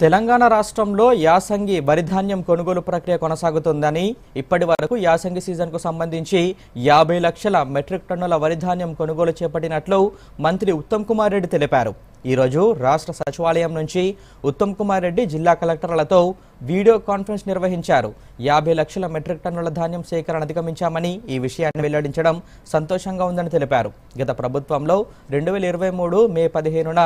తెలంగాణ రాష్ట్రంలో యాసంగి వరిధాన్యం కొనుగోలు ప్రక్రియ కొనసాగుతుందని ఇప్పటి వరకు యాసంగి సీజన్కు సంబంధించి యాభై లక్షల మెట్రిక్ టన్నుల వరిధాన్యం కొనుగోలు చేపట్టినట్లు మంత్రి ఉత్తమ్ కుమార్ రెడ్డి తెలిపారు. ఈరోజు రాష్ట్ర సచివాలయం నుంచి ఉత్తమ్ కుమార్ రెడ్డి జిల్లా కలెక్టర్లతో వీడియో కాన్ఫరెన్స్ నిర్వహించారు. యాభై లక్షల మెట్రిక్ టన్నుల ధాన్యం సేకరణ అధిగమించామని ఈ విషయాన్ని వెల్లడించడం సంతోషంగా ఉందని తెలిపారు. గత ప్రభుత్వంలో రెండు వేల ఇరవై మూడు మే పదిహేనున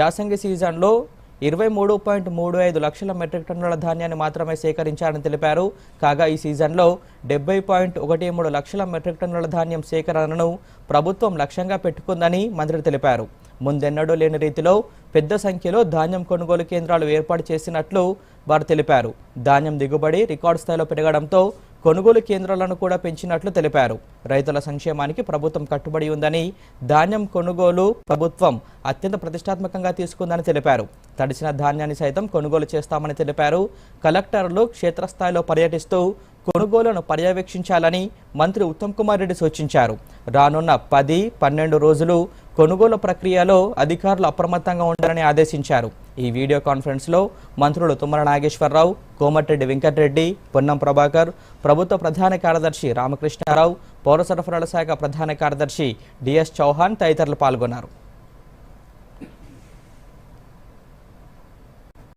యాసంగి సీజన్లో ఇరవై మూడు పాయింట్ మూడు ఐదు లక్షల మెట్రిక్ టన్నుల ధాన్యాన్ని మాత్రమే సేకరించారని తెలిపారు. కాగా ఈ సీజన్లో డెబ్బై పాయింట్ ఒకటి మూడు లక్షల మెట్రిక్ టన్నుల ధాన్యం సేకరణను ప్రభుత్వం లక్ష్యంగా పెట్టుకుందని మంత్రి తెలిపారు. ముందెన్నడూ లేని రీతిలో పెద్ద సంఖ్యలో ధాన్యం కొనుగోలు కేంద్రాలు ఏర్పాటు చేసినట్లు వారు తెలిపారు. ధాన్యం దిగుబడి రికార్డు స్థాయిలో పెరగడంతో కొనుగోలు కేంద్రాలను కూడా పెంచినట్లు తెలిపారు. రైతుల సంక్షేమానికి ప్రభుత్వం కట్టుబడి ఉందని ధాన్యం కొనుగోలు ప్రభుత్వం అత్యంత ప్రతిష్టాత్మకంగా తీసుకుందని తెలిపారు. తడిసిన ధాన్యాన్ని సైతం కొనుగోలు చేస్తామని తెలిపారు. కలెక్టర్లు క్షేత్రస్థాయిలో పర్యటిస్తూ కొనుగోలును పర్యవేక్షించాలని మంత్రి ఉత్తమ్ కుమార్ రెడ్డి సూచించారు. రానున్న పది పన్నెండు రోజులు కొనుగోలు ప్రక్రియలో అధికారులు అప్రమత్తంగా ఉండాలని ఆదేశించారు. ఈ వీడియో కాన్ఫరెన్స్లో మంత్రులు తుమ్మల నాగేశ్వరరావు కోమటిరెడ్డి వెంకటరెడ్డి పొన్నం ప్రభాకర్ ప్రభుత్వ ప్రధాన కార్యదర్శి రామకృష్ణారావు పౌర సరఫరాల శాఖ ప్రధాన కార్యదర్శి డిఎస్ చౌహాన్ తదితరులు పాల్గొన్నారు.